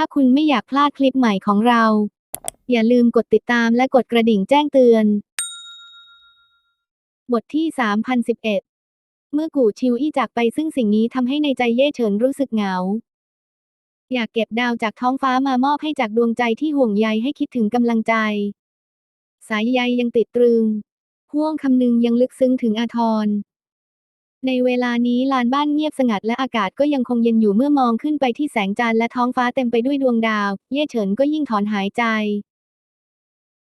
ถ้าคุณไม่อยากพลาดคลิปใหม่ของเรา อย่าลืมกดติดตามและกดกระดิ่งแจ้งเตือน บทที่ 3011 เมื่อกู่ชิวอี้จากไปซึ่งสิ่งนี้ทำให้ในใจเย่เฉินรู้สึกเหงา อยากเก็บดาวจากท้องฟ้ามามอบให้จากดวงใจที่ห่วงใยให้คิดถึงกำลังใจ สายใยยังติดตรึงห่วงคำนึงยังลึกซึ้งถึงอาทร ในเวลานี้ลานบ้านเงียบสงัดและอากาศก็ยังคงเย็นอยู่เมื่อมองขึ้นไปที่แสงจันทร์และท้องฟ้าเต็มไปด้วยดวงดาว เย่เฉินก็ยิ่งถอนหายใจ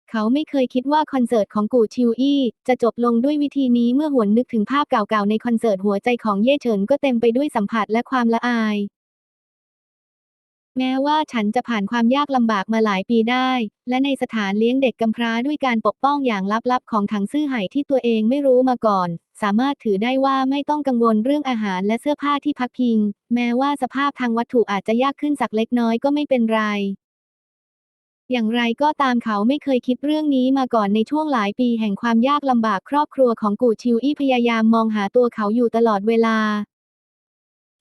เขาไม่เคยคิดว่าคอนเสิร์ตของกู่ชิวอี้จะจบลงด้วยวิธีนี้เมื่อหวนนึกถึงภาพเก่าๆในคอนเสิร์ตหัวใจของเย่เฉินก็เต็มไปด้วยสัมผัสและความละอาย แม้ว่าฉันจะผ่านความยากลำบากมาหลายปีได้ และในสถานเลี้ยงเด็กกำพร้าด้วยการปกป้องอย่างลับๆของถังซื่อไห่ที่ตัวเองไม่รู้มาก่อน สามารถถือได้ว่าไม่ต้องกังวลเรื่องอาหารและเสื้อผ้าที่พักพิง แม้ว่าสภาพทางวัตถุอาจจะยากขึ้นสักเล็กน้อยก็ไม่เป็นไร อย่างไรก็ตามเขาไม่เคยคิดเรื่องนี้มาก่อนในช่วงหลายปีแห่งความยากลำบากครอบครัวของกูชิวอี้พยายามมองหาตัวเขาอยู่ตลอดเวลา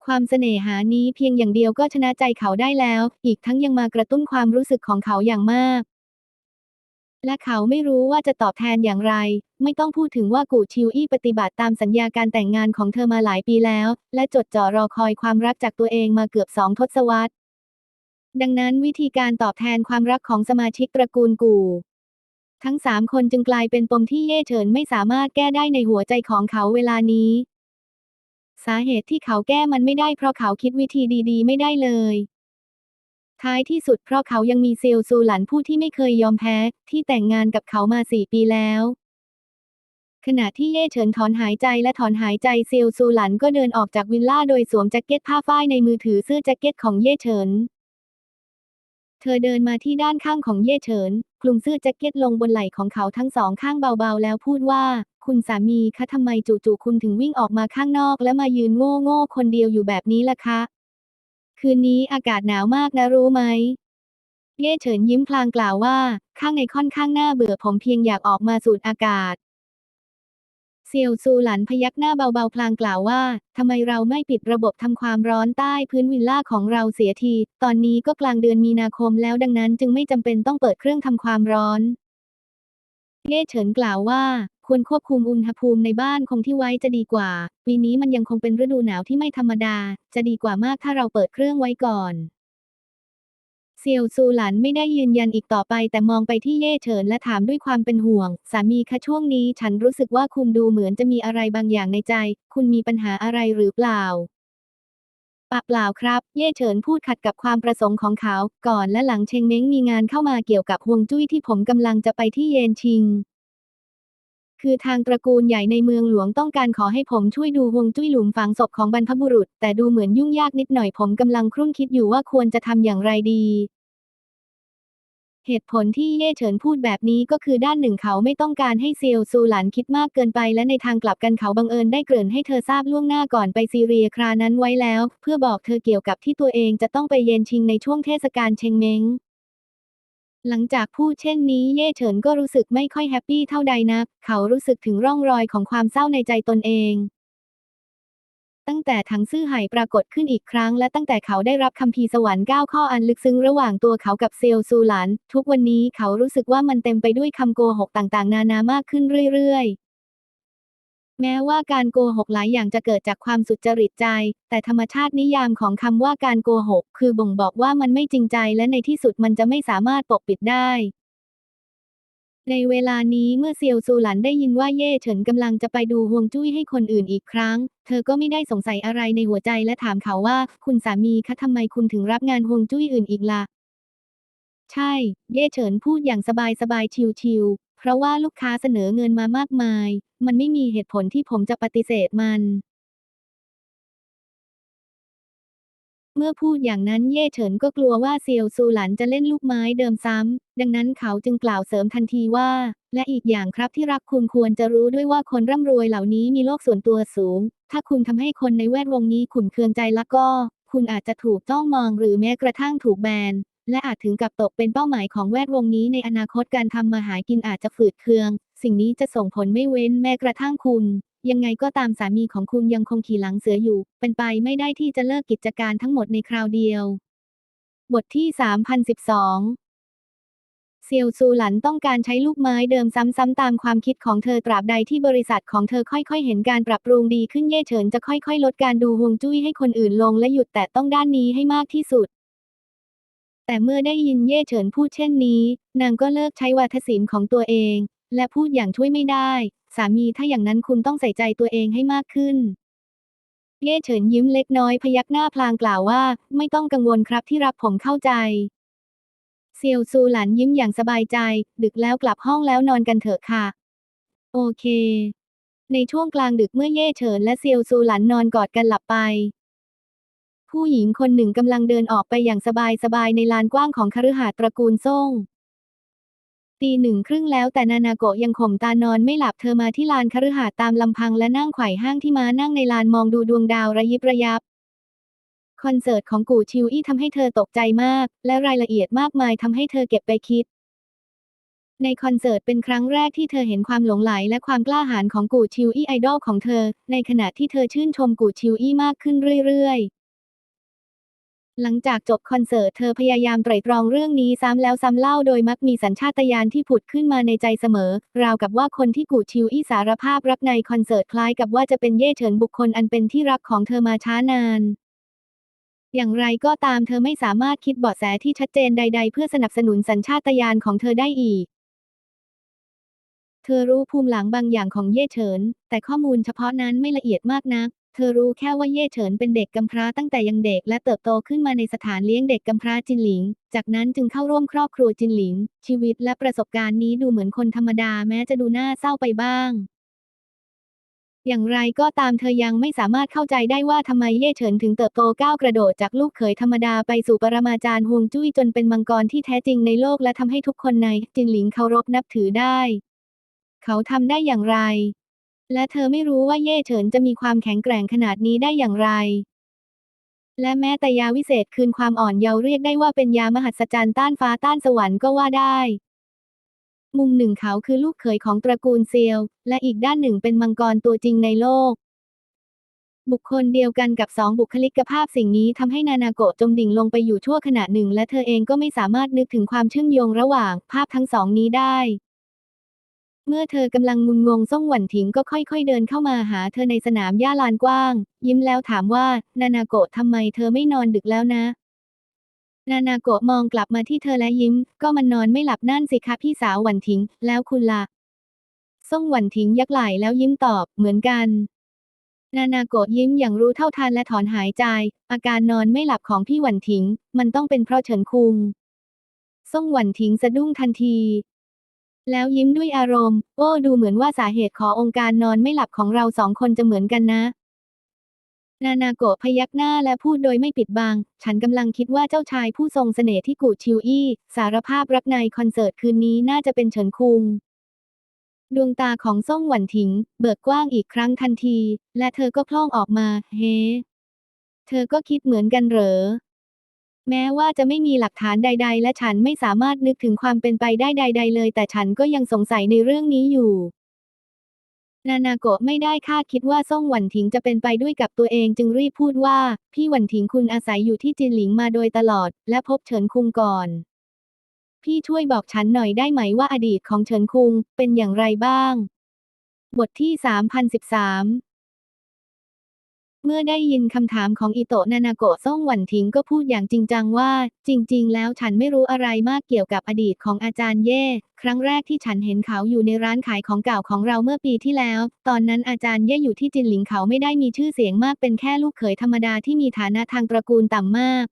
ความเสน่หานี้เพียงอย่างเดียวก็ชนะใจเขาได้แล้ว อีกทั้งยังมากระตุ้นความรู้สึกของเขาอย่างมาก และเขาไม่รู้ว่าจะตอบแทนอย่างไร ไม่ต้องพูดถึงว่ากูชิวอี้ปฏิบัติตามสัญญาการแต่งงานของเธอมาหลายปีแล้ว และจดจ่อรอคอยความรักจากตัวเองมาเกือบสองทศวรรษ ดังนั้นวิธีการตอบแทนความรักของสมาชิกตระกูลกูทั้งสามคนจึงกลายเป็นปมที่เย่เฉินไม่สามารถแก้ได้ในหัวใจของเขาเวลานี้ สาเหตุที่เขาแก้มันไม่ได้เพราะเขาคิดวิธีดีๆ ไม่ได้เลย ท้ายที่สุดเพราะเขายังมีเซียวซูหลันผู้ที่ไม่เคยยอมแพ้ ที่แต่งงานกับเขามาสี่ปีแล้ว ขณะที่เย่เฉินถอนหายใจและถอนหายใจเซียวซูหลันก็เดินออกจากวิลล่าโดยสวมแจ็คเก็ตผ้าฝ้ายในมือถือเสื้อแจ็คเก็ตของเย่เฉิน เธอเดินมาที่ด้านข้างของเย่เฉินคลุมเสื้อแจ็คเก็ตลงบนไหล่ของเขาทั้งสองข้างเบาๆ แล้วพูดว่า คุณสามีคะทำไมจู่ๆคุณถึงวิ่งออกมาข้างนอก และมายืนโง่ๆคนเดียวอยู่แบบนี้ล่ะคะ คืนนี้อากาศหนาวมากนะรู้ไหมเย่เฉินยิ้มพลางกล่าวว่า ข้างในค่อนข้างน่าเบื่อผมเพียงอยากออกมาสูดอากาศ เซียวซูหลันพยักหน้าเบาๆพลางกล่าวว่า ทำไมเราไม่ปิดระบบทำความร้อนใต้พื้นวิลล่าของเราเสียที ตอนนี้ก็กลางเดือนมีนาคมแล้วดังนั้นจึงไม่จำเป็นต้องเปิดเครื่องทำความร้อนเย่เฉินกล่าวว่า ควรควบคุมอุณหภูมิในบ้านคงที่ไว้จะดีกว่า ปีนี้มันยังคงเป็นฤดูหนาวที่ไม่ธรรมดา จะดีกว่ามากถ้าเราเปิดเครื่องไว้ก่อน ซียวซูหลันไม่ได้ยืนยันอีกต่อไป แต่มองไปที่เย่เฉินและถามด้วยความเป็นห่วง สามีคะช่วงนี้ฉันรู้สึกว่าคุณดูเหมือนจะมีอะไรบางอย่างในใจ คุณมีปัญหาอะไรหรือเปล่าปะเปล่าครับ เย่เฉินพูดขัดกับความประสงค์ของเขา ก่อนและหลังเชงเม้งมีงานเข้ามาเกี่ยวกับฮวงจุ้ยที่ผมกำลังจะไปที่เยนชิง คือทางตระกูลใหญ่ในเมืองหลวงต้องการขอให้ผมช่วยดูฮวงจุ้ยหลุมฝังศพของบรรพบุรุษ แต่ดูเหมือนยุ่งยากนิดหน่อยผมกำลังครุ่นคิดอยู่ว่าควรจะทำอย่างไรดี เหตุผลที่เย่เฉินพูดแบบนี้ก็คือด้านหนึ่งเขาไม่ต้องการให้เซียวซูหลันคิดมากเกินไป และในทางกลับกันเขาบังเอิญได้เกริ่นให้เธอทราบล่วงหน้าก่อนไปซีเรียครานั้นไว้แล้ว เพื่อบอกเธอเกี่ยวกับที่ตัวเองจะต้องไปเย็นชิงในช่วงเทศกาลเชงเม้งหลังจากพูดเช่นนี้เย่เฉินก็รู้สึกไม่ค่อยแฮปปี้เท่าใดนัก เขารู้สึกถึงร่องรอยของความเศร้าในใจตนเอง ตั้งแต่ถังซื่อไห่ปรากฏขึ้นอีกครั้ง และตั้งแต่เขาได้รับคำพีสวรรค์9ข้ออันลึกซึ้งระหว่างตัวเขากับเซลซูหลันทุกวันนี้เขารู้สึกว่ามันเต็มไปด้วยคำโกหกต่างๆ นานามากขึ้นเรื่อยๆแม้ว่าการโกหกหลายอย่างจะเกิดจากความสุจริตใจ แต่ธรรมชาตินิยามของคำว่าการโกหก คือบ่งบอกว่ามันไม่จริงใจและในที่สุดมันจะไม่สามารถปกปิดได้ ในเวลานี้เมื่อเซียวซูหลันได้ยินว่าเย่เฉินกำลังจะไปดูฮวงจุ้ยให้คนอื่นอีกครั้ง เธอก็ไม่ได้สงสัยอะไรในหัวใจและถามเขาว่า คุณสามีคะทำไมคุณถึงรับงานฮวงจุ้ยอื่นอีกล่ะ ใช่ เย่เฉินพูดอย่างสบายสบายๆชิวๆเพราะว่าลูกค้าเสนอเงินมามากมาย มันไม่มีเหตุผลที่ผมจะปฏิเสธมัน เมื่อพูดอย่างนั้นเย่เฉินก็กลัวว่าเซียวซูหลันจะเล่นลูกไม้เดิมซ้ำ ดังนั้นเขาจึงกล่าวเสริมทันทีว่า และอีกอย่างครับที่รักคุณควรจะรู้ด้วยว่าคนร่ำรวยเหล่านี้มีโลกส่วนตัวสูง ถ้าคุณทำให้คนในแวดวงนี้ขุนเคืองใจแล้วก็ คุณอาจจะถูกจ้องมองหรือแม้กระทั่งถูกแบน และอาจถึงกับตกเป็นเป้าหมายของแวดวงนี้ในอนาคตการทำมาหากินอาจจะฝืดเคือง สิ่งนี้จะส่งผลไม่เว้นแม้กระทั่งคุณ ยังไงก็ตามสามีของคุณยังคงขี่หลังเสืออยู่ เป็นไปไม่ได้ที่จะเลิกกิจการทั้งหมดในคราวเดียว บทที่ 3012เซียวซูหลันต้องการใช้ลูกไม้เดิมซ้ำๆตามความคิดของเธอตราบใดที่บริษัทของเธอค่อยๆ เห็นการปรับปรุงดีขึ้นเย่เฉินจะค่อยๆ ลดการดูฮวงจุ้ยให้คนอื่นลงและหยุดแตะต้องด้านนี้ให้มากที่สุด แต่เมื่อได้ยินเย่เฉินพูดเช่นนี้ นางก็เลิกใช้วาทศิลป์ของตัวเอง และพูดอย่างช่วยไม่ได้ สามีถ้าอย่างนั้นคุณต้องใส่ใจตัวเองให้มากขึ้น เย่เฉินยิ้มเล็กน้อยพยักหน้าพลางกล่าวว่า ไม่ต้องกังวลครับที่รักผมเข้าใจ เซียวซูหลันยิ้มอย่างสบายใจ ดึกแล้วกลับห้องแล้วนอนกันเถอะค่ะ โอเค ในช่วงกลางดึกเมื่อเย่เฉินและเซียวซูหลันนอนกอดกันหลับไปผู้หญิงคนหนึ่งกำลังเดินออกไปอย่างสบายๆในลานกว้างของคฤหาสน์ตระกูลซ่ง ตีหนึ่งครึ่งแล้วแต่นานาโกะยังข่มตานอนไม่หลับเธอมาที่ลานคฤหาสน์ตามลำพังและนั่งไขว่ห้างที่ม้านั่งในลานมองดูดวงดาวระยิบระยับ คอนเสิร์ตของกู่ชิวอี้ทำให้เธอตกใจมาก และรายละเอียดมากมายทำให้เธอเก็บไปคิด ในคอนเสิร์ตเป็นครั้งแรกที่เธอเห็นความหลงไหลและความกล้าหาญของกู่ชิวอี้ไอดอลของเธอ ในขณะที่เธอชื่นชมกู่ชิวอี้มากขึ้นเรื่อยๆ หลังจากจบคอนเสิร์ตเธอพยายามไตร่ตรองเรื่องนี้ซ้ำแล้วซ้ำเล่าโดยมักมีสัญชาตญาณที่ผุดขึ้นมาในใจเสมอ ราวกับว่าคนที่กูชิวอี้สารภาพรักในคอนเสิร์ตคล้ายกับว่าจะเป็นเย่เฉินบุคคลอันเป็นที่รักของเธอมาช้านาน อย่างไรก็ตามเธอไม่สามารถคิดเบาะแสที่ชัดเจนใด ๆ เพื่อสนับสนุนสัญชาตญาณของเธอได้อีกเธอรู้ภูมิหลังบางอย่างของเย่เฉิน แต่ข้อมูลเฉพาะนั้นไม่ละเอียดมากนัก เธอรู้แค่ว่าเย่เฉินเป็นเด็กกำพร้าตั้งแต่ยังเด็กและเติบโตขึ้นมาในสถานเลี้ยงเด็กกำพร้าจินหลิง จากนั้นจึงเข้าร่วมครอบครัวจินหลิง ชีวิตและประสบการณ์นี้ดูเหมือนคนธรรมดาแม้จะดูน่าเศร้าไปบ้าง อย่างไรก็ตามเธอยังไม่สามารถเข้าใจได้ว่าทำไมเย่เฉินถึงเติบโตก้าวกระโดดจากลูกเขยธรรมดาไปสู่ปรมาจารย์ฮวงจุ้ยจนเป็นมังกรที่แท้จริงในโลกและทำให้ทุกคนในจินหลิงเคารพนับถือได้ เขาทำได้อย่างไร และเธอไม่รู้ว่าเย่เฉินจะมีความแข็งแกร่งขนาดนี้ได้อย่างไร และแม้แต่ยาวิเศษคืนความอ่อนเยาว์เรียกได้ว่าเป็นยามหัศจรรย์ต้านฟ้าต้านสวรรค์ก็ว่าได้ มุมหนึ่งเขาคือลูกเขยของตระกูลเซียว และอีกด้านหนึ่งเป็นมังกรตัวจริงในโลก บุคคลเดียวกันกับสองบุคลิกภาพสิ่งนี้ทำให้นานาโกะจมดิ่งลงไปอยู่ชั่วขณะหนึ่ง และเธอเองก็ไม่สามารถนึกถึงความเชื่อมโยงระหว่างภาพทั้งสองนี้ได้ เมื่อเธอกำลังงุนงงซ่งหวันถิงก็ค่อยๆเดินเข้ามาหาเธอในสนามหญ้าลานกว้าง ยิ้มแล้วถามว่านานาโกะทำไมเธอไม่นอนดึกแล้วนะ นานาโกะมองกลับมาที่เธอและยิ้ม ก็มันนอนไม่หลับนั่นสิคะพี่สาวหวันถิง แล้วคุณละ่ะซ่งหวันถิงยักไหล่แล้วยิ้มตอบเหมือนกัน นานาโกะยิ้มอย่างรู้เท่าทันและถอนหายใจ อาการนอนไม่หลับของพี่หวันถิง มันต้องเป็นเพราะเฉินคุงซ่งหวันถิงสะดุ้งทันที แล้วยิ้มด้วยอารมณ์ โอ้ ดูเหมือนว่าสาเหตุขอองค์การนอนไม่หลับของเราสองคนจะเหมือนกันนะ นานาโกะพยักหน้าและพูดโดยไม่ปิดบัง ฉันกำลังคิดว่าเจ้าชายผู้ทรงเสน่ห์ที่กูชิวอี้ สารภาพรักในคอนเสิร์ตคืนนี้น่าจะเป็นเฉินคุงดวงตาของซ่งหวันถิง เบิกกว้างอีกครั้งทันที และเธอก็พล่องออกมา เฮ เธอก็คิดเหมือนกันเหรอ แม้ว่าจะไม่มีหลักฐานใด ๆ และฉันไม่สามารถนึกถึงความเป็นไปได้ใด ๆ เลย แต่ฉันก็ยังสงสัยในเรื่องนี้อยู่ นานาโกะไม่ได้คาดคิดว่าซ่งหวันถิงจะเป็นไปด้วยกับตัวเองจึงรีบพูดว่า พี่หวันถิงคุณอาศัยอยู่ที่จินหลิงมาโดยตลอด และพบเฉินคุงก่อน พี่ช่วยบอกฉันหน่อยได้ไหมว่าอดีตของเฉินคุงเป็นอย่างไรบ้าง บทที่ 3013 เมื่อได้ยินคำถามของอิโตะนานาโกะซ่งหวันทิงก็พูดอย่างจริงจังว่า จริง ๆ แล้วฉันไม่รู้อะไรมากเกี่ยวกับอดีตของอาจารย์เย่ ครั้งแรกที่ฉันเห็นเขาอยู่ในร้านขายของเก่าของเราเมื่อปีที่แล้ว ตอนนั้นอาจารย์เย่อยู่ที่จินหลิงเขาไม่ได้มีชื่อเสียงมากเป็นแค่ลูกเขยธรรมดาที่มีฐานะทางตระกูลต่ำมาก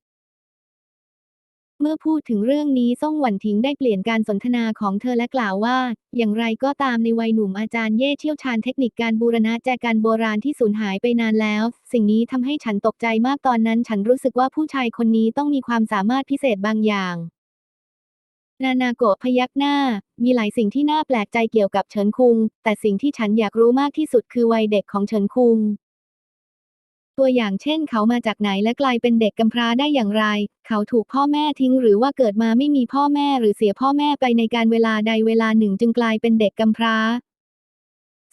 เมื่อพูดถึงเรื่องนี้ซ่งหวันทิงได้เปลี่ยนการสนทนาของเธอและกล่าวว่า อย่างไรก็ตามในวัยหนุ่มอาจารย์เย่เชี่ยวชาญเทคนิคการบูรณะแจกันโบราณที่สูญหายไปนานแล้ว สิ่งนี้ทำให้ฉันตกใจมากตอนนั้น ฉันรู้สึกว่าผู้ชายคนนี้ต้องมีความสามารถพิเศษบางอย่าง นานาโกะพยักหน้า มีหลายสิ่งที่น่าแปลกใจเกี่ยวกับเฉินคุง แต่สิ่งที่ฉันอยากรู้มากที่สุดคือวัยเด็กของเฉินคุง ตัวอย่างเช่นเขามาจากไหนและกลายเป็นเด็กกำพร้าได้อย่างไร เขาถูกพ่อแม่ทิ้งหรือว่าเกิดมาไม่มีพ่อแม่หรือเสียพ่อแม่ไปในการเวลาใดเวลาหนึ่งจึงกลายเป็นเด็กกำพร้า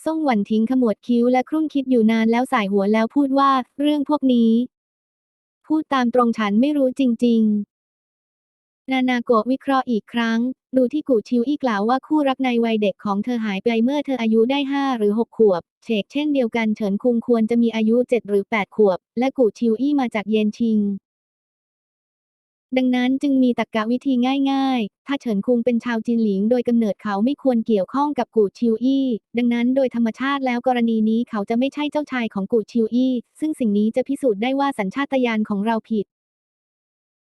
ส่งหวันทิ้งขมวดคิ้วและครุ่นคิดอยู่นานแล้วสายหัวแล้วพูดว่า เรื่องพวกนี้ พูดตามตรงฉันไม่รู้จริง ๆ นานาโกะวิเคราะห์อีกครั้ง ดูที่กูชิวอี้กล่าวว่าคู่รักในวัยเด็กของเธอหายไปเมื่อเธออายุได้ 5 หรือ 6 ขวบ เชกเช่นเดียวกันเฉินคุงควรจะมีอายุ 7 หรือ 8 ขวบ และกูชิวอี้มาจากเยนชิง ดังนั้นจึงมีตรรกะวิธีง่าย ๆ ถ้าเฉินคุงเป็นชาวจีนหลิง โดยกำเนิดเขาไม่ควรเกี่ยวข้องกับกูชิวอี้ ดังนั้นโดยธรรมชาติแล้วกรณีนี้เขาจะไม่ใช่เจ้าชายของกูชิวอี้ ซึ่งสิ่งนี้จะพิสูจน์ได้ว่าสัญชาตญาณของเราผิด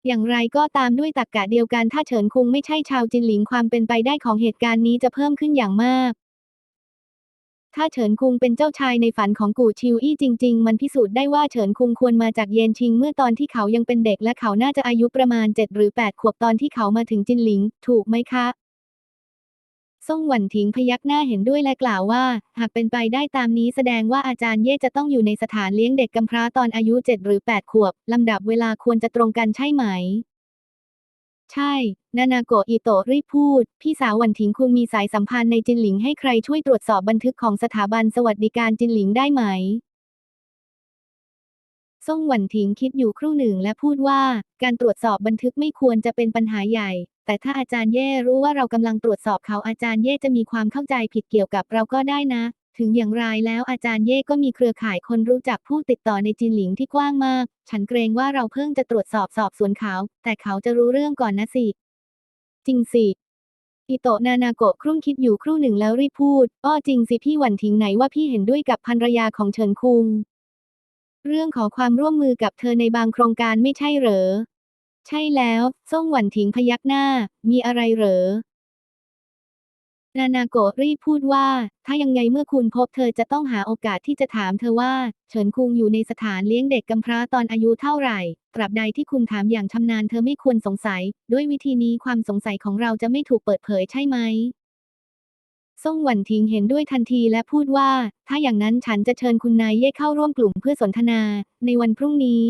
อย่างไรก็ตามด้วยตรรกะเดียวกันถ้าเฉินคุงไม่ใช่ชาวจินหลิงความเป็นไปได้ของเหตุการณ์นี้จะเพิ่มขึ้นอย่างมากถ้าเฉินคุงเป็นเจ้าชายในฝันของกู่ชิวอี้จริง ๆ มันพิสูจน์ได้ว่าเฉินคุงควรมาจากเยนชิงเมื่อตอนที่เขายังเป็นเด็กและเขาน่าจะอายุประมาณ 7 หรือ 8 ขวบตอนที่เขามาถึงจินหลิง ถูกไหมคะ ซ่งหวันถิงพยักหน้าเห็นด้วยและกล่าวว่า หากเป็นไปได้ตามนี้แสดงว่าอาจารย์เย่จะต้องอยู่ในสถานเลี้ยงเด็กกำพร้าตอนอายุ 7 หรือ 8 ขวบ ลำดับเวลาควรจะตรงกันใช่ไหม ใช่ นานาโกะอิโตะรีบพูด พี่สาวหวันถิงคุณมีสายสัมพันธ์ในจินหลิงให้ใครช่วยตรวจสอบบันทึกของสถาบันสวัสดิการจินหลิงได้ไหมซ่งหวันถิงคิดอยู่ครู่หนึ่งและพูดว่า การตรวจสอบบันทึกไม่ควรจะเป็นปัญหาใหญ่ แต่ถ้าอาจารย์เย่รู้ว่าเรากำลังตรวจสอบเขาอาจารย์เย่จะมีความเข้าใจผิดเกี่ยวกับเราก็ได้นะ ถึงอย่างไรแล้วอาจารย์เย่ก็มีเครือข่ายคนรู้จักผู้ติดต่อในจินหลิงที่กว้างมาก ฉันเกรงว่าเราเพิ่งจะตรวจสอบสอบสวนเขา แต่เขาจะรู้เรื่องก่อนนะสิ จริงสิอิโตะนานาโกะครุ่นคิดอยู่ครู่หนึ่งแล้วรีบพูด อ้อจริงสิพี่หวันทิ้งไหนว่าพี่เห็นด้วยกับภรรยาของเฉินคุง เรื่องขอความร่วมมือกับเธอในบางโครงการไม่ใช่เหรอ ใช่แล้วซ่งหวันถิงพยักหน้า มีอะไรเหรอ นานาโกะรีบพูดว่า ถ้ายังไงเมื่อคุณพบเธอจะต้องหาโอกาสที่จะถามเธอว่า เฉินคุงอยู่ในสถานเลี้ยงเด็กกำพร้าตอนอายุเท่าไหร่ ตราบใดที่คุณถามอย่างชำนาญเธอไม่ควรสงสัย ด้วยวิธีนี้ความสงสัยของเราจะไม่ถูกเปิดเผยใช่ไหมซ่งหวันทิงเห็นด้วยทันทีและพูดว่า ถ้าอย่างนั้นฉันจะเชิญคุณนายเย่เข้าร่วมกลุ่มเพื่อสนทนา ในวันพรุ่งนี้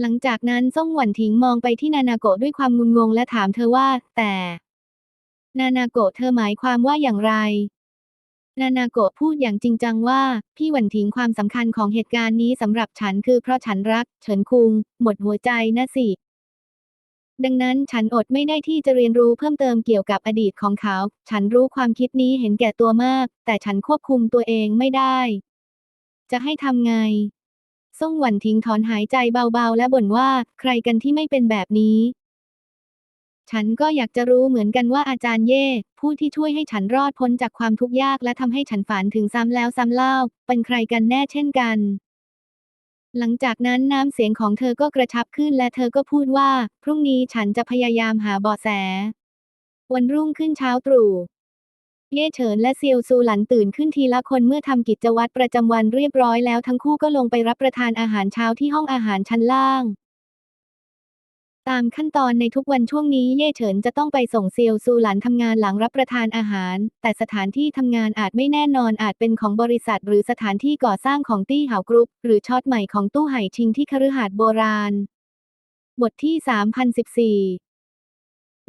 หลังจากนั้นซ่งหวันทิงมองไปที่นานาโกะด้วยความงุนงงและถามเธอว่า แต่ นานาโกะเธอหมายความว่าอย่างไร นานาโกะพูดอย่างจริงจังว่า พี่หวันทิงความสำคัญของเหตุการณ์นี้สำหรับฉันคือเพราะฉันรัก เฉินคุง หมดหัวใจนะสิ ดังนั้นฉันอดไม่ได้ที่จะเรียนรู้เพิ่มเติมเกี่ยวกับอดีตของเขา ฉันรู้ความคิดนี้เห็นแก่ตัวมาก แต่ฉันควบคุมตัวเองไม่ได้ จะให้ทำไง ซ่งหวันทิ้งถอนหายใจเบาๆ และบ่นว่า ใครกันที่ไม่เป็นแบบนี้ ฉันก็อยากจะรู้เหมือนกันว่าอาจารย์เย่ ผู้ที่ช่วยให้ฉันรอดพ้นจากความทุกข์ยากและทำให้ฉันฝันถึงซ้ำแล้วซ้ำเล่า เป็นใครกันแน่เช่นกันหลังจากนั้นน้ำเสียงของเธอก็กระชับขึ้นและเธอก็พูดว่า พรุ่งนี้ฉันจะพยายามหาเบาะแส วันรุ่งขึ้นเช้าตรู่ เย่เฉินและเซียวซูหลันตื่นขึ้นทีละคนเมื่อทำกิจวัตรประจำวันเรียบร้อยแล้วทั้งคู่ก็ลงไปรับประทานอาหารเช้าที่ห้องอาหารชั้นล่าง ตามขั้นตอนในทุกวันช่วงนี้เย่เฉินจะต้องไปส่งเซียวซูหลันทำงานหลังรับประทานอาหาร แต่สถานที่ทำงานอาจไม่แน่นอนอาจเป็นของบริษัท หรือสถานที่ก่อสร้างของตี้เหากรุ๊ปหรือช็อตใหม่ของตู้ไห่ชิงที่คฤหาสน์โบราณ บทที่ 3014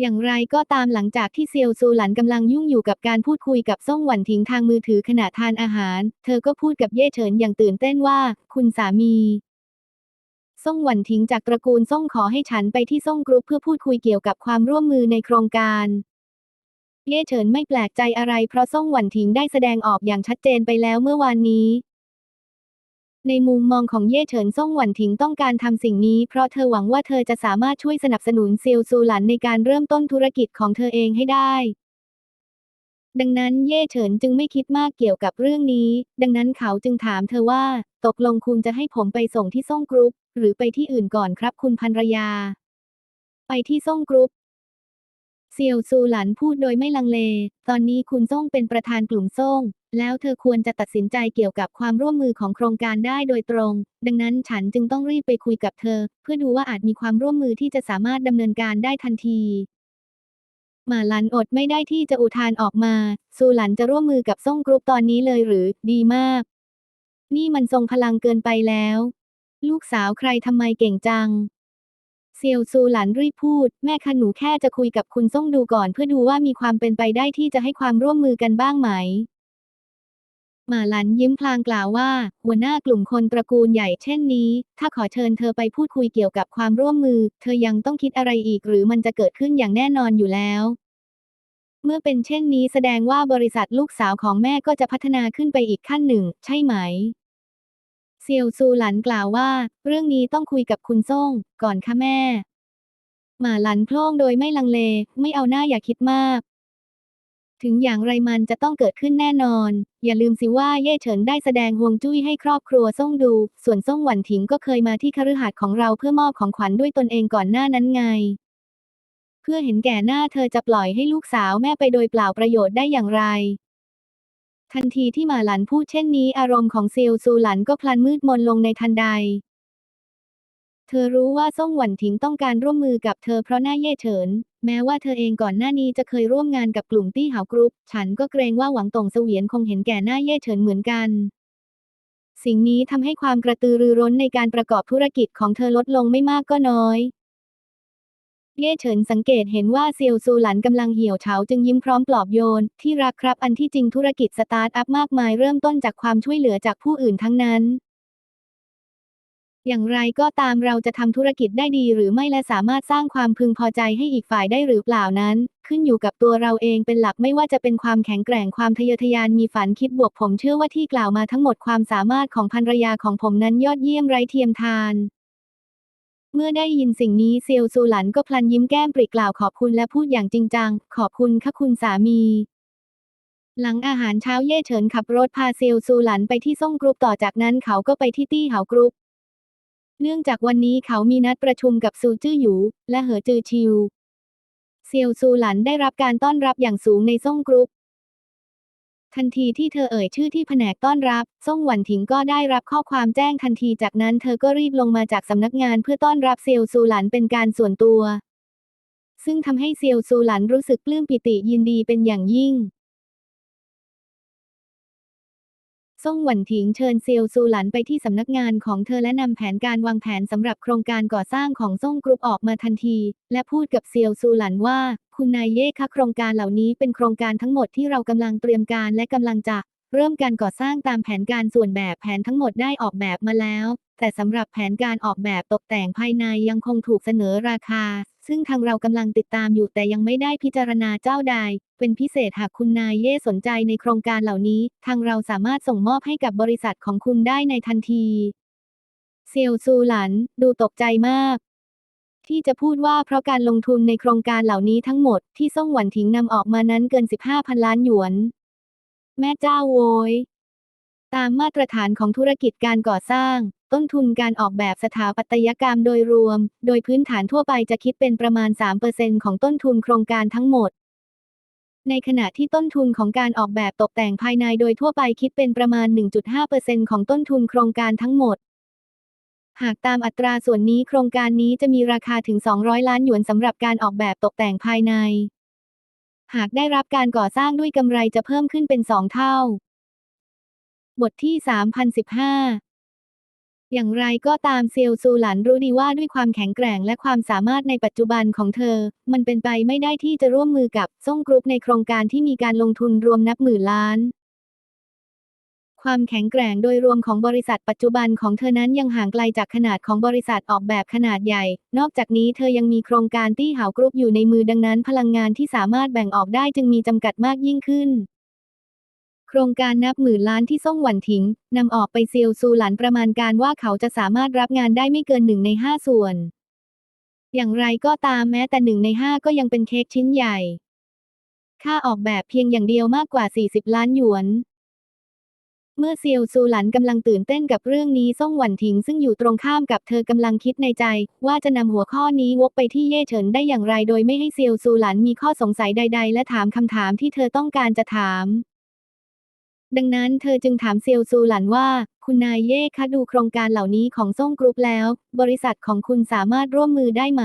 อย่างไรก็ตามหลังจากที่เซียวซูหลันกำลังยุ่งอยู่กับการพูดคุยกับซ่งหวันทิงทางมือถือขณะทานอาหาร เธอก็พูดกับเย่เฉินอย่างตื่นเต้นว่า คุณสามีซ่งหวันทิงจากตระกูลซ่งขอให้ฉันไปที่ซ่งกรุ๊ปเพื่อพูดคุยเกี่ยวกับความร่วมมือในโครงการ เย่เฉินไม่แปลกใจอะไรเพราะซ่งหวันทิงได้แสดงออกอย่างชัดเจนไปแล้วเมื่อวานนี้ ในมุมมองของเย่เฉินซ่งหวันทิงต้องการทำสิ่งนี้ เพราะเธอหวังว่าเธอจะสามารถช่วยสนับสนุนเซียวซูหลันในการเริ่มต้นธุรกิจของเธอเองให้ได้ ดังนั้นเย่เฉินจึงไม่คิดมากเกี่ยวกับเรื่องนี้ ดังนั้นเขาจึงถามเธอว่า ตกลงคุณจะให้ผมไปส่งที่ซ่งกรุ๊ปหรือไปที่อื่นก่อนครับคุณภรรยา ไปที่ซ่งกรุ๊ป เซียวซูหลันพูดโดยไม่ลังเล ตอนนี้คุณซ่งเป็นประธานกลุ่มซ่ง แล้วเธอควรจะตัดสินใจเกี่ยวกับความร่วมมือของโครงการได้โดยตรง ดังนั้นฉันจึงต้องรีบไปคุยกับเธอ เพื่อดูว่าอาจมีความร่วมมือที่จะสามารถดำเนินการได้ทันทีหมาหลันอดไม่ได้ที่จะอุทานออกมา ซูหลันจะร่วมมือกับซ่งกรุ๊ปตอนนี้เลยหรือ ดีมาก นี่มันทรงพลังเกินไปแล้ว ลูกสาวใครทำไมเก่งจัง เซียวซูหลันรีบพูด แม่คะหนูแค่จะคุยกับคุณซ่งดูก่อน เพื่อดูว่ามีความเป็นไปได้ที่จะให้ความร่วมมือกันบ้างไหม หมาหลันยิ้มพลางกล่าวว่า หัวหน้ากลุ่มคนตระกูลใหญ่เช่นนี้ ถ้าขอเชิญเธอไปพูดคุยเกี่ยวกับความร่วมมือ เธอยังต้องคิดอะไรอีกหรือมันจะเกิดขึ้นอย่างแน่นอนอยู่แล้ว เมื่อเป็นเช่นนี้แสดงว่าบริษัทลูกสาวของแม่ก็จะพัฒนาขึ้นไปอีกขั้นหนึ่ง ใช่ไหม เซียวซูหลันกล่าวว่า เรื่องนี้ต้องคุยกับคุณซ่ง ก่อนค่ะแม่ หมาหลันโพล่งโดยไม่ลังเล ไม่เอาหน้าอย่าคิดมาก ถึงอย่างไรมันจะต้องเกิดขึ้นแน่นอน อย่าลืมสิว่าเย่เฉินได้แสดงฮวงจุ้ยให้ครอบครัวซ่งดู ส่วนซ่งหวันถิงก็เคยมาที่คฤหาสน์ของเราเพื่อมอบของขวัญด้วยตนเองก่อนหน้านั้นไง เพื่อเห็นแก่หน้าเธอจะปล่อยให้ลูกสาวแม่ไปโดยเปล่าประโยชน์ได้อย่างไร ทันทีที่หมาหลันพูดเช่นนี้อารมณ์ของเซียวซูหลันก็พลันมืดมนลงในทันใด เธอรู้ว่าซ่งหวันถิงต้องการร่วมมือกับเธอเพราะหน้าเย่เฉิน แม้ว่าเธอเองก่อนหน้านี้จะเคยร่วมงานกับกลุ่มตี้เหากรุ๊ป ฉันก็เกรงว่าหวังตงเสวียนคงเห็นแก่หน้าเย่เฉินเหมือนกัน สิ่งนี้ทำให้ความกระตือรือร้นในการประกอบธุรกิจของเธอลดลงไม่มากก็น้อย เย่เฉินสังเกตเห็นว่าเซียวซูหลันกำลังเหี่ยวเฉาจึงยิ้มพร้อมปลอบโยน ที่รักครับอันที่จริงธุรกิจสตาร์ทอัพมากมายเริ่มต้นจากความช่วยเหลือจากผู้อื่นทั้งนั้น อย่างไรก็ตามเราจะทำธุรกิจได้ดีหรือไม่และสามารถสร้างความพึงพอใจให้อีกฝ่ายได้หรือเปล่านั้น ขึ้นอยู่กับตัวเราเองเป็นหลักไม่ว่าจะเป็นความแข็งแกร่งความทะเยอทะยานมีฝันคิดบวกผมเชื่อว่าที่กล่าวมาทั้งหมดความสามารถของภรรยาของผมนั้นยอดเยี่ยมไร้เทียมทาน เมื่อได้ยินสิ่งนี้เซียวซูหลันก็พลันยิ้มแก้มปริกล่าวขอบคุณและพูดอย่างจริงจัง ขอบคุณค่ะคุณสามี หลังอาหารเช้าเย่เฉินขับรถพาเซียวซูหลันไปที่ซ่งกรุ๊ปต่อจากนั้นเขาก็ไปที่ตี้เหากรุ๊ปเนื่องจากวันนี้เขามีนัดประชุมกับซูจื้อหยู และเหอจือชิว เซียวซูหลันได้รับการต้อนรับอย่างสูงในซ่งกรุ๊ป ทันทีที่เธอเอ่ยชื่อที่แผนกต้อนรับ ซ่งหวันถิงก็ได้รับข้อความแจ้งทันทีจากนั้นเธอก็รีบลงมาจากสำนักงานเพื่อต้อนรับเซียวซูหลันเป็นการส่วนตัว ซึ่งทำให้เซียวซูหลันรู้สึกปลื้มปิติยินดีเป็นอย่างยิ่งซ่งหวันถิงเชิญเซียวซูหลันไปที่สำนักงานของเธอและนำแผนการวางแผนสำหรับโครงการก่อสร้างของซ่งกรุ๊ปออกมาทันที และพูดกับเซียวซูหลันว่า คุณนายเย่คะโครงการเหล่านี้เป็นโครงการทั้งหมดที่เรากำลังเตรียมการและกำลังจะเริ่มการก่อสร้างตามแผนการส่วนแบบแผนทั้งหมดได้ออกแบบมาแล้ว แต่สำหรับแผนการออกแบบตกแต่งภายในยังคงถูกเสนอราคา ซึ่งทางเรากำลังติดตามอยู่แต่ยังไม่ได้พิจารณาเจ้าใด เป็นพิเศษหากคุณนายเย่สนใจในโครงการเหล่านี้ ทางเราสามารถส่งมอบให้กับบริษัทของคุณได้ในทันที เซียวซูหลัน ดูตกใจมาก ที่จะพูดว่าเพราะการลงทุนในโครงการเหล่านี้ทั้งหมดที่ซ่งหวันถิงนำออกมานั้นเกิน 15 พันล้านหยวน แม่เจ้าโวย ตามมาตรฐานของธุรกิจการก่อสร้าง ต้นทุนการออกแบบสถาปัตยกรรมโดยรวม โดยพื้นฐานทั่วไปจะคิดเป็นประมาณ 3%ของต้นทุนโครงการทั้งหมดในขณะที่ต้นทุนของการออกแบบตกแต่งภายในโดยทั่วไปคิดเป็นประมาณ 1.5%ของต้นทุนโครงการทั้งหมด หากตามอัตราส่วนนี้โครงการนี้จะมีราคาถึง 200 ล้านหยวนสำหรับการออกแบบตกแต่งภายใน หากได้รับการก่อสร้างด้วยกำไรจะเพิ่มขึ้นเป็นสองเท่า บทที่ 3015อย่างไรก็ตามเซียวซูหลันรู้ดีว่าด้วยความแข็งแกร่งและความสามารถในปัจจุบันของเธอ มันเป็นไปไม่ได้ที่จะร่วมมือกับซ่งกรุ๊ปในโครงการที่มีการลงทุนรวมนับหมื่นล้าน ความแข็งแกร่งโดยรวมของบริษัทปัจจุบันของเธอนั้นยังห่างไกลจากขนาดของบริษัทออกแบบขนาดใหญ่ นอกจากนี้เธอยังมีโครงการตี้เหากรุ๊ปอยู่ในมือดังนั้น พลังงานที่สามารถแบ่งออกได้จึงมีจำกัดมากยิ่งขึ้น โครงการนับหมื่นล้านที่ซ่งหวันถิงนำออกไปเซียวซูหลันประมาณการว่าเขาจะสามารถรับงานได้ไม่เกินหนึ่งในห้าส่วน อย่างไรก็ตามแม้แต่หนึ่งในห้าก็ยังเป็นเค้กชิ้นใหญ่ ค่าออกแบบเพียงอย่างเดียวมากกว่า 40 ล้านหยวน เมื่อเซียวซูหลันกำลังตื่นเต้นกับเรื่องนี้ซ่งหวันถิงซึ่งอยู่ตรงข้ามกับเธอกำลังคิดในใจ ว่าจะนำหัวข้อนี้วกไปที่เย่เฉินได้อย่างไรโดยไม่ให้เซียวซูหลันมีข้อสงสัยใด ๆ และถามคำถามที่เธอต้องการจะถาม ดังนั้นเธอจึงถามเซียวซูหลันว่า คุณนายเย่คะดูโครงการเหล่านี้ของซ่งกรุ๊ปแล้ว บริษัทของคุณสามารถร่วมมือได้ไหม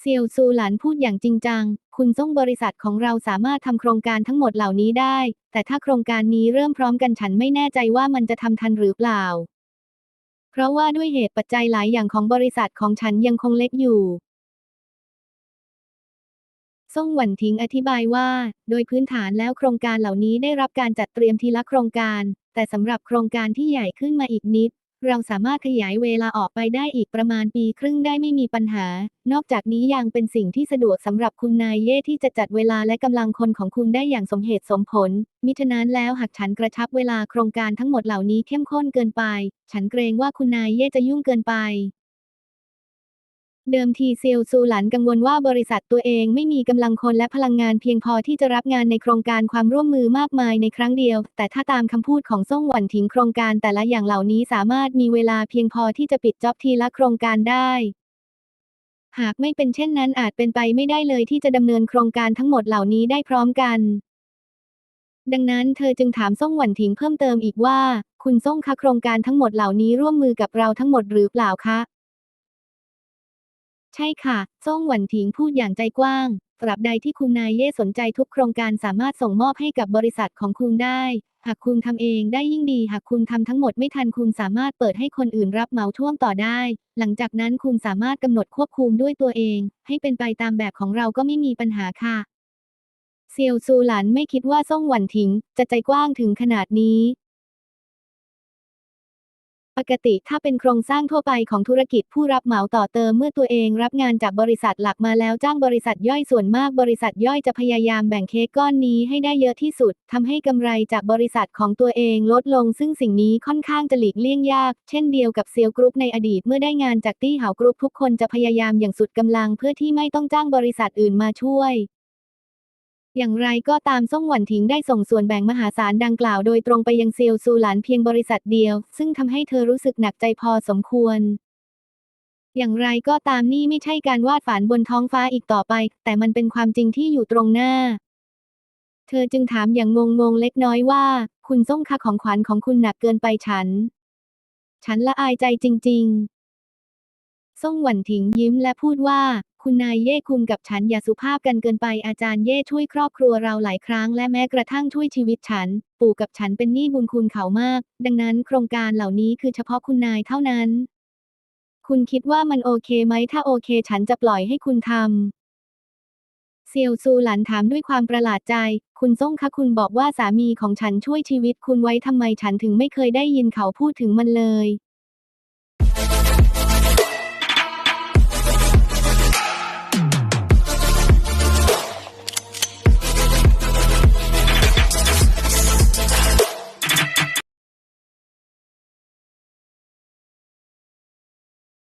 เซียวซูหลันพูดอย่างจริงจัง คุณซ่งบริษัทของเราสามารถทำโครงการทั้งหมดเหล่านี้ได้ แต่ถ้าโครงการนี้เริ่มพร้อมกันฉันไม่แน่ใจว่ามันจะทำทันหรือเปล่า เพราะว่าด้วยเหตุปัจจัยหลายอย่างของบริษัทของฉันยังคงเล็กอยู่ซ่งหวันทิงอธิบายว่า โดยพื้นฐานแล้วโครงการเหล่านี้ได้รับการจัดเตรียมทีละโครงการ แต่สำหรับโครงการที่ใหญ่ขึ้นมาอีกนิด เราสามารถขยายเวลาออกไปได้อีกประมาณปีครึ่งได้ไม่มีปัญหา นอกจากนี้ยังเป็นสิ่งที่สะดวกสำหรับคุณนายเย่ที่จะจัดเวลาและกำลังคนของคุณได้อย่างสมเหตุสมผล มิฉะนั้นแล้วหากฉันกระชับเวลาโครงการทั้งหมดเหล่านี้เข้มข้นเกินไป ฉันเกรงว่าคุณนายเย่จะยุ่งเกินไป เดิมทีเซียวซูหลันกังวลว่าบริษัทตัวเองไม่มีกำลังคนและพลังงานเพียงพอที่จะรับงานในโครงการความร่วมมือมากมายในครั้งเดียว แต่ถ้าตามคำพูดของซ่งหวันถิงโครงการแต่ละอย่างเหล่านี้สามารถมีเวลาเพียงพอที่จะปิดจ็อบทีละโครงการได้ หากไม่เป็นเช่นนั้นอาจเป็นไปไม่ได้เลยที่จะดำเนินโครงการทั้งหมดเหล่านี้ได้พร้อมกัน ดังนั้นเธอจึงถามซ่งหวันถิงเพิ่มเติมอีกว่า คุณซ่งคะโครงการทั้งหมดเหล่านี้ร่วมมือกับเราทั้งหมดหรือเปล่าคะ ใช่ค่ะซ่งหวันถิงพูดอย่างใจกว้าง ตราบใดที่คุณนายเย่สนใจทุกโครงการสามารถส่งมอบให้กับบริษัทของคุณได้ หากคุณทำเองได้ยิ่งดี หากคุณทำทั้งหมดไม่ทันคุณสามารถเปิดให้คนอื่นรับเหมาท่วงต่อได้ หลังจากนั้นคุณสามารถกำหนดควบคุมด้วยตัวเอง ให้เป็นไปตามแบบของเราก็ไม่มีปัญหาค่ะเซียวซูหลันไม่คิดว่าซ่งหวันถิง จะใจกว้างถึงขนาดนี้ ปกติถ้าเป็นโครงสร้างทั่วไปของธุรกิจผู้รับเหมาต่อเติมเมื่อตัวเองรับงานจากบริษัทหลักมาแล้วจ้างบริษัทย่อยส่วนมากบริษัทย่อยจะพยายามแบ่งเค้กก้อนนี้ให้ได้เยอะที่สุดทำให้กำไรจากบริษัทของตัวเองลดลง ซึ่งสิ่งนี้ค่อนข้างจะหลีกเลี่ยงยาก เช่นเดียวกับเซียวกรุ๊ปในอดีตเมื่อได้งานจากตี้เหากรุ๊ปทุกคนจะพยายามอย่างสุดกำลังเพื่อที่ไม่ต้องจ้างบริษัทอื่นมาช่วย อย่างไรก็ตามซ่งหวันถิงได้ส่งส่วนแบ่งมหาศาลดังกล่าวโดยตรงไปยังเซียวซูหลานเพียงบริษัทเดียว ซึ่งทำให้เธอรู้สึกหนักใจพอสมควร อย่างไรก็ตามนี่ไม่ใช่การวาดฝันบนท้องฟ้าอีกต่อไป แต่มันเป็นความจริงที่อยู่ตรงหน้า เธอจึงถามอย่างงงๆเล็กน้อยว่า คุณซ่งคะของขวัญของคุณหนักเกินไปฉัน ฉันละอายใจจริง ๆ ซ่งหวันถิงยิ้มและพูดว่า คุณนายเย่คุณกับฉันอย่าสุภาพกันเกินไปอาจารย์เย่ช่วยครอบครัวเราหลายครั้งและแม้กระทั่งช่วยชีวิตฉัน ปู่กับฉันเป็นหนี้บุญคุณเขามาก ดังนั้นโครงการเหล่านี้คือเฉพาะคุณนายเท่านั้น คุณคิดว่ามันโอเคไหมถ้าโอเค ฉันจะปล่อยให้คุณทำเซียวซูหลันถามด้วยความประหลาดใจ คุณซ่งคะคุณบอกว่าสามีของฉันช่วยชีวิตคุณไว้ทำไมฉันถึงไม่เคยได้ยินเขาพูดถึงมันเลย